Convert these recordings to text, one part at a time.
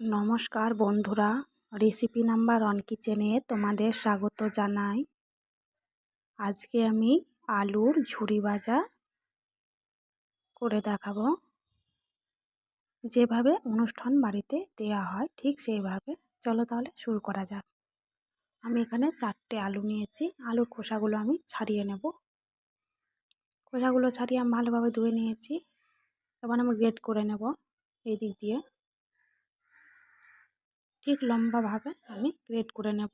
নমস্কার বন্ধুরা recipe number one কিচেনে তোমাদের স্বাগত জানাই। আজকে আমি আলুর ঝুরি ভাজা করে দেখাবো। যেভাবে অনুষ্ঠান বাড়িতে দেয়া হয় ঠিক সেইভাবে। চলো তাহলে শুরু করা যাক। আমি এখানে চারটে আলু নিয়েছি। আলুর খোসাগুলো আমি ছাড়িয়ে নেব। খোসাগুলো ছাড়িয়ে আমি ভালোভাবে ধুয়ে নিয়েছি। এবার আমি গ্রেট করে নেব। এই দিক দিয়ে ঠিক লম্বাভাবে আমি গ্রেড করে নেব।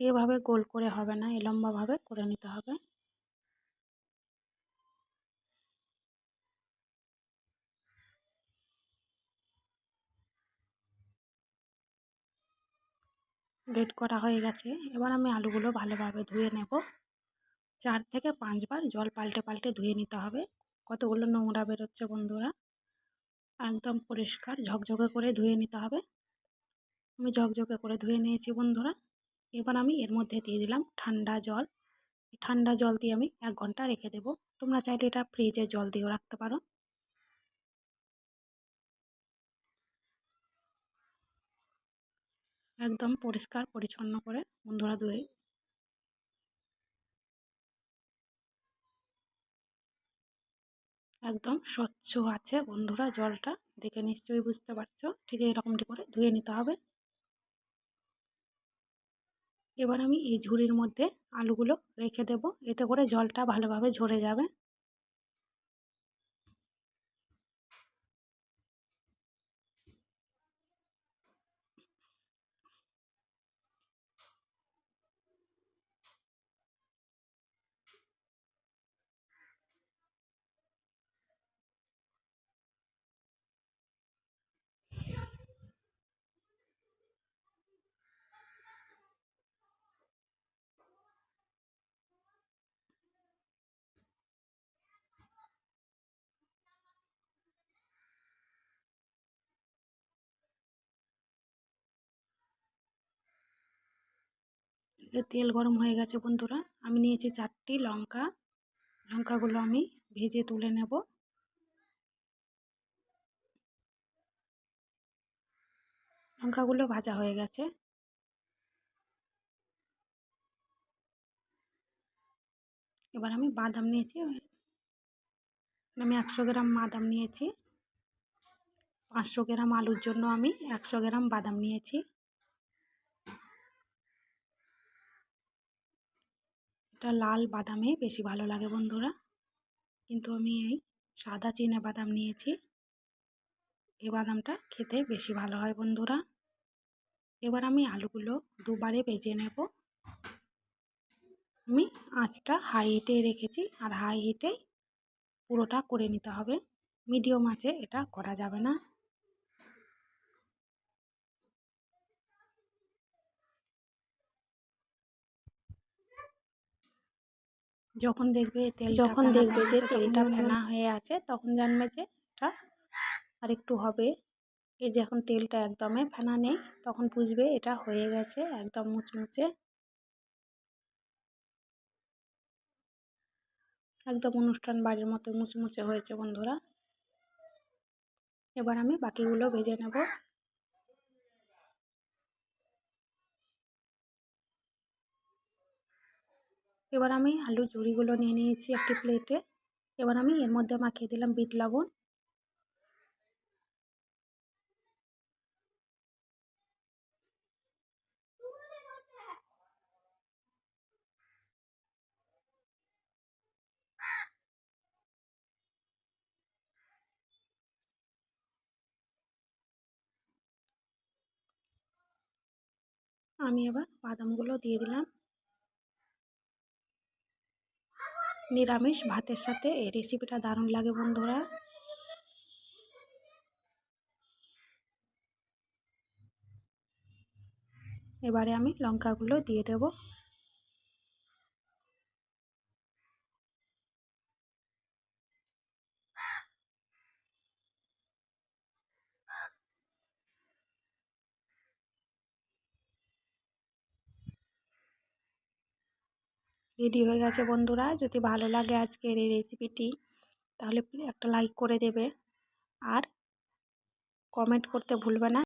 এভাবে গোল করে হবে না, এই লম্বাভাবে করে নিতে হবে। গ্রেড করা হয়ে গেছে। এবার আমি আলুগুলো ভালোভাবে ধুয়ে নেব। চার থেকে পাঁচবার জল পাল্টে পাল্টে ধুয়ে নিতে হবে। কতগুলো নোংরা বেরোচ্ছে বন্ধুরা? একদম পরিষ্কার ঝকঝকে করে ধুয়ে নিতে হবে। আমি ঝকঝকে করে ধুয়ে নিয়েছি বন্ধুরা। এবার আমি এর মধ্যে দিয়ে দিলাম ঠান্ডা জল। ঠান্ডা জল দিয়ে আমি এক ঘণ্টা রেখে দেবো। তোমরা চাইলে এটা ফ্রিজে জল দিয়েও রাখতে পারো। একদম পরিষ্কার পরিচ্ছন্ন করে বন্ধুরা ধুয়ে একদম স্বচ্ছ আছে বন্ধুরা জলটা। দেখে নিশ্চয়ই বুঝতে পারছ। ঠিক এরকমটি করে ধুয়ে নিতে হবে। এবার আমি এই ঝুড়ির মধ্যে আলুগুলো রেখে দেব। এতে করে জলটা ভালোভাবে ঝরে যাবে। তেল গরম হয়ে গেছে বন্ধুরা, আমি নিয়েছি চারটি লঙ্কা। লঙ্কাগুলো আমি ভেজে তুলে নেব। লঙ্কাগুলো ভাজা হয়ে গেছে। এবার আমি বাদাম নিয়েছি। আমি একশো গ্রাম বাদাম নিয়েছি। পাঁচশো গ্রাম আলুর জন্য আমি একশো গ্রাম বাদাম নিয়েছি। এটা লাল বাদামে বেশি ভালো লাগে বন্ধুরা। কিন্তু আমি এই সাদা চিনে বাদাম নিয়েছি। এই বাদামটা খেতে বেশি ভালো হয় বন্ধুরা। এবার আমি আলুগুলো দুবারে ভেজে নেব। আমি আঁচটা হাই হিটে রেখেছি আর হাই হিটে পুরোটা করে নিতে হবে। মিডিয়াম আঁচে এটা করা যাবে না। যখন দেখবে তেল যখন দেখবে যে তেলটা ফেনা হয়ে আছে তখন জানবে যে এটা আর একটু হবে। এই যে এখন তেলটা একদমই ফেনা নেই তখন বুঝবে এটা হয়ে গেছে একদম মুচমুচে। একদম অনুষ্ঠান বাড়ির মতো মুচমুচে হয়েছে বন্ধুরা। এবার আমি বাকিগুলো ভেজে নেব। এবার আমি আলু ঝুড়িগুলো নিয়ে নিয়েছি একটি প্লেটে। এবার আমি এর মধ্যে মাখিয়ে দিলাম বিট লবণ। আমি এবার বাদামগুলো দিয়ে দিলাম। নিরামিষ ভাতের সাথে এই রেসিপিটা দারুণ লাগে বন্ধুরা। এবারে আমি লঙ্কাগুলো দিয়ে দেব। রেডি হয়ে গেছে বন্ধুরা। যদি ভালো লাগে আজকের এই রেসিপিটি তাহলে একটা লাইক করে দেবে। আর কমেন্ট করতে ভুলবে না।